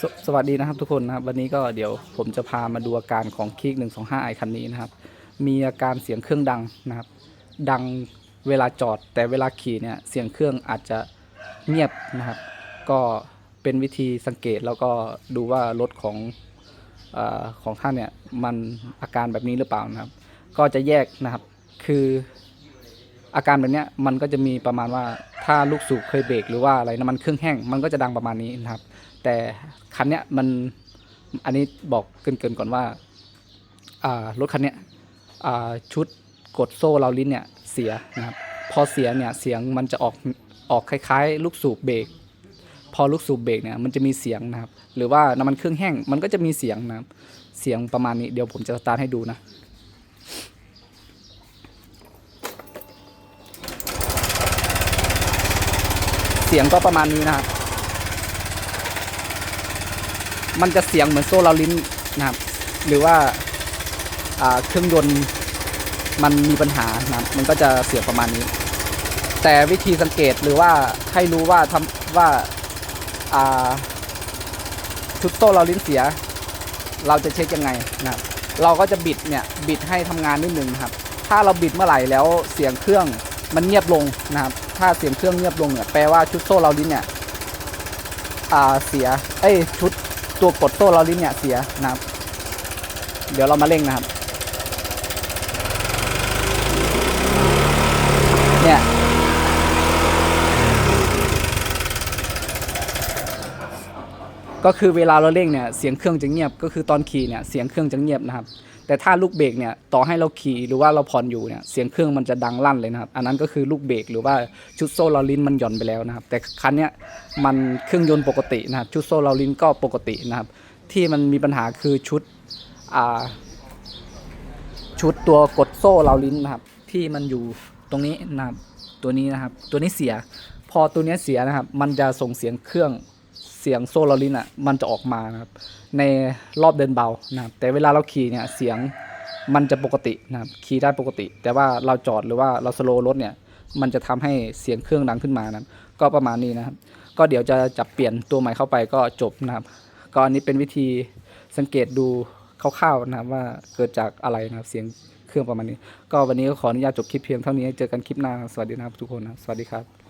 สสวัสดีนะครับทุกคนนะครับวันนี้ก็เดี๋ยวผมจะพามาดูอาการของคิก 125 ไอคันนี้นะครับ มีอาการเสียงเครื่องดังนะครับ ดังเวลาจอดแต่เวลาขี่เนี่ยเสียงเครื่องอาจจะเงียบนะครับ ก็เป็นวิธีสังเกตแล้วก็ดูว่ารถของอของท่านเนี่ยมันอาการแบบนี้หรือเปล่านะครับ ก็จะแยกนะครับคืออาการแบบเนี้ยมันก็จะมีประมาณว่าถ้าลูกสูบเคยเบรกหรือว่าอะไรน้ำมันเครื่องแห้งมันก็จะดังประมาณนี้นะครับ แต่คันเนี้ยมันอันนี้บอกเกินๆก่อนว่ารถคันเนี้ยชุดกดโซ่เราลิ้นเนี่ยเสียนะครับพอเสียเนี่ยเสียงมันจะออกออกคล้ายๆ ลูกสูบเบรกพอลูกสูบเบรกเนี่ยมันจะมีเสียงนะครับ หรือว่าน้ำมันเครื่องแห้งมันก็จะมีเสียงนะครับ เสียงประมาณนี้เดี๋ยวผมจะสตาร์ทให้ดูนะเสียงก็ประมาณนี้นะครับ มันจะเสียงเหมือนโซ่เราลิ้นนะครับ หรือว่าเครื่องยนต์มันมีปัญหานะมันก็จะเสียงประมาณนี้ แต่วิธีสังเกตหรือว่าให้รู้ว่าทำว่าอ่าชุดโซ่เราลิ้นเสีย เราจะเช็คยังไงนะครับเราก็จะบิดเนี่ยบิดให้ทำงานนิดนึงครับ ถ้าเราบิดเมื่อไหร่แล้วเสียงเครื่องมันเงียบลงนะครับ ถ้าเสียงเครื่องเงียบลงเนี่ยแปลว่าชุดโซ่เราลิ้นเนี่ยเสียเอ้ยชุด ตัวกดโซ่เราลิ้นเนี่ยเสียนะครับ เดี๋ยวเรามาเร่งนะครับ ก็คือเวลาเราเร่งเนี่ยเสียงเครื่องจะเงียบ ก็คือตอนขี่เนี่ยเสียงเครื่องจะเงียบนะครับ แต่ถ้าลูกเบรกเนี่ยต่อให้เราขี่หรือว่าเราผ่อนอยู่เนี่ยเสียงเครื่องมันจะดังลั่นเลยนะครับ อันนั้นก็คือลูกเบรกหรือว่าชุดโซ่เราลิ้นมันหย่อนไปแล้วนะครับ แต่คันเนี้ยมันเครื่องยนต์ปกตินะครับชุดโซ่เราลิ้นก็ปกตินะครับ ที่มันมีปัญหาคือชุดอ่าชุดตัวกดโซ่เราลิ้นนะครับ ที่มันอยู่ตรงนี้นะครับตัวนี้นะครับ ตัวนี้เสียพอตัวเนี้ยเสียนะครับ มันจะส่งเสียงเครื่อง เสียงโซ่เราลิ้นอะมันจะออกมานะครับในรอบเดินเบานะครับแต่เวลาเราขี่เนี่ยเสียงมันจะปกตินะครับขี่ได้ปกติ แต่ว่าเราจอดหรือว่าเราสโลว์รถเนี่ยมันจะทำให้เสียงเครื่องดังขึ้นมานะครับก็ประมาณนี้นะครับ ก็เดี๋ยวจะจับเปลี่ยนตัวใหม่เข้าไปก็จบนะครับ ก็อันนี้เป็นวิธีสังเกตดูคร่าวๆนะครับว่าเกิดจากอะไรนะครับเสียงเครื่องประมาณนี้ ก็วันนี้ก็ขออนุญาตจบคลิปเพียงเท่านี้เจอกันคลิปหน้าสวัสดีนะครับทุกคนนะสวัสดีครับ